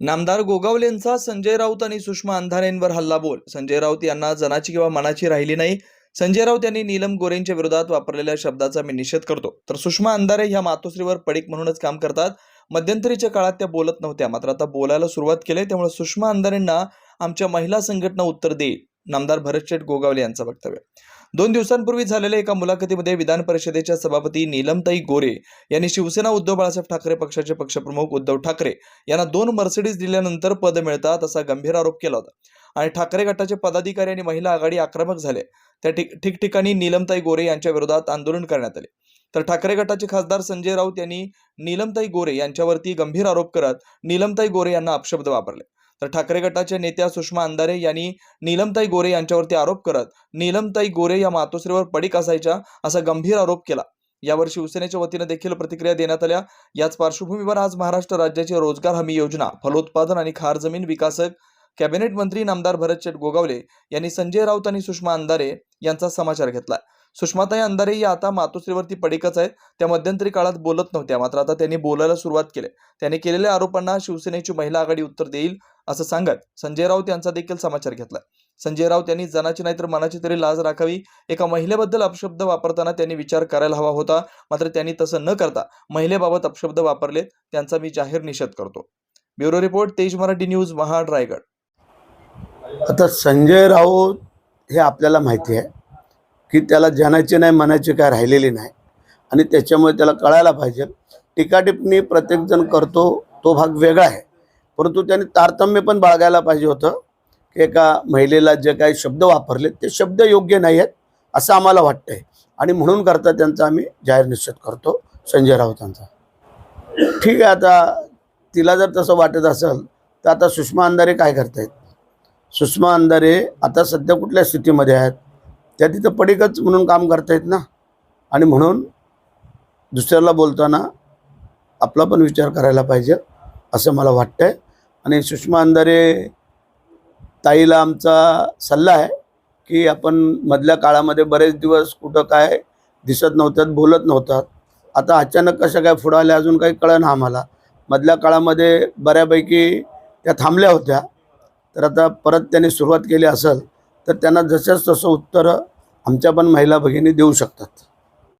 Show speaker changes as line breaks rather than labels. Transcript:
नामदार गोगावलेंचा संजय राऊत आणि सुषमा अंधारेंवर हल्ला बोल संजय राऊत यांना जनाची किंवा मनाची राहिली नाही. संजय राऊत यांनी नीलम गोरेंच्या विरोधात वापरलेल्या शब्दाचा मी निषेध करतो. तर सुषमा अंधारे ह्या मातोश्रीवर पडीक म्हणूनच काम करतात. मध्यंतरीच्या काळात त्या बोलत नव्हत्या. मात्र आता बोलायला सुरुवात केली त्यामुळे सुषमा अंधारेंना आमच्या महिला संघटना उत्तर देईल. नामदार भरत शेठ गोगावले यांचं वक्तव्य. दोन दिवसांपूर्वी झालेल्या एका मुलाखतीमध्ये विधान परिषदेच्या सभापती नीलमताई गोरे यांनी शिवसेना उद्धव बाळासाहेब ठाकरे पक्षाचे पक्षप्रमुख उद्धव ठाकरे यांना दोन मर्सिडीज दिल्यानंतर पद मिळतात असा गंभीर आरोप केला होता. आणि ठाकरे गटाचे पदाधिकारी आणि महिला आघाडी आक्रमक झाले. त्या ठिक ठिकठिकाणी नीलमताई गोरे यांच्या विरोधात आंदोलन करण्यात आले. तर ठाकरे गटाचे खासदार संजय राऊत यांनी नीलमताई गोरे यांच्यावरती गंभीर आरोप करत नीलमताई गोरे यांना अपशब्द वापरले. तर ठाकरे गटाच्या नेत्या सुषमा अंधारे यांनी नीलमताई गोरे यांच्यावरती आरोप करत नीलमताई गोरे या मातोश्रीवर पडीक असायच्या असा गंभीर आरोप केला. यावर शिवसेनेच्या वतीनं देखील प्रतिक्रिया देण्यात आल्या. याच पार्श्वभूमीवर आज महाराष्ट्र राज्याची रोजगार हमी योजना फलोत्पादन आणि खार जमीन विकासक कॅबिनेट मंत्री नामदार भरत शेठ गोगावले यांनी संजय राऊत आणि सुषमा अंधारे यांचा समाचार घेतला. सुषमाताई अंधारे या आता मातोश्रीवरती पडीकच आहेत. त्या मध्यंतरी काळात बोलत नव्हत्या. मात्र आता त्यांनी बोलायला सुरुवात केली. त्यांनी केलेल्या आरोपांना शिवसेनेची महिला आघाडी उत्तर देईल असं सांगत संजय राऊत यांचा देखील समाचार घेतला. संजय राऊत यांनी जनाची नाही तर मनाची तरी लाज राखावी. एका महिलेबद्दल अपशब्द वापरताना त्यांनी विचार करायला हवा होता मात्र त्यांनी तसं न करता महिलेबाबत अपशब्द वापरले त्यांचा मी जाहीर निषेध करतो. ब्युरो रिपोर्ट तेज मराठी न्यूज महाड रायगड
आता संजय राऊत हे आपल्याला माहिती आहे की त्याला जनाची नाही मनाची काय राहिलेली नाही आणि त्याच्यामुळे त्याला कळायला पाहिजे. टीकाटिप्पणी प्रत्येकजण करतो तो भाग वेगळा आहे. परंतु त्याने तारतम्य पण बाळगायला पाहिजे होतं की एका महिलेला जे काही शब्द वापरले ते शब्द योग्य नाही आहेत असं आम्हाला वाटतंय. आणि म्हणून करता त्यांचा आम्ही जाहीर निश्चित करतो. संजय राऊतांचा. ठीक आहे आता तिला जर तसं वाटत असेल तर आता सुषमा अंधारे काय करतायत? सुषमा अंधारे आता सध्या कुठल्या स्थितीमध्ये आहेत? त्या तिथं पडीकच म्हणून काम करतायत ना? आणि म्हणून दुसऱ्याला बोलताना आपला पण विचार करायला पाहिजे असं मला वाटतं आहे आणि सुषमा अंधारे ताईला आमचा सल्ला आहे की आपण मधल्या काळामध्ये बरेच दिवस कुठं काय दिसत नव्हतात बोलत नव्हतात. आता अचानक कशा काय पुढं आल्या अजून काही कळलं ना आम्हाला. मधल्या काळामध्ये बऱ्यापैकी त्या थांबल्या होत्या. तर आता परत त्यांनी सुरुवात केली असेल तर त्यांना जसंच तसं उत्तरं आमच्या पण महिला भगिनी देऊ शकतात.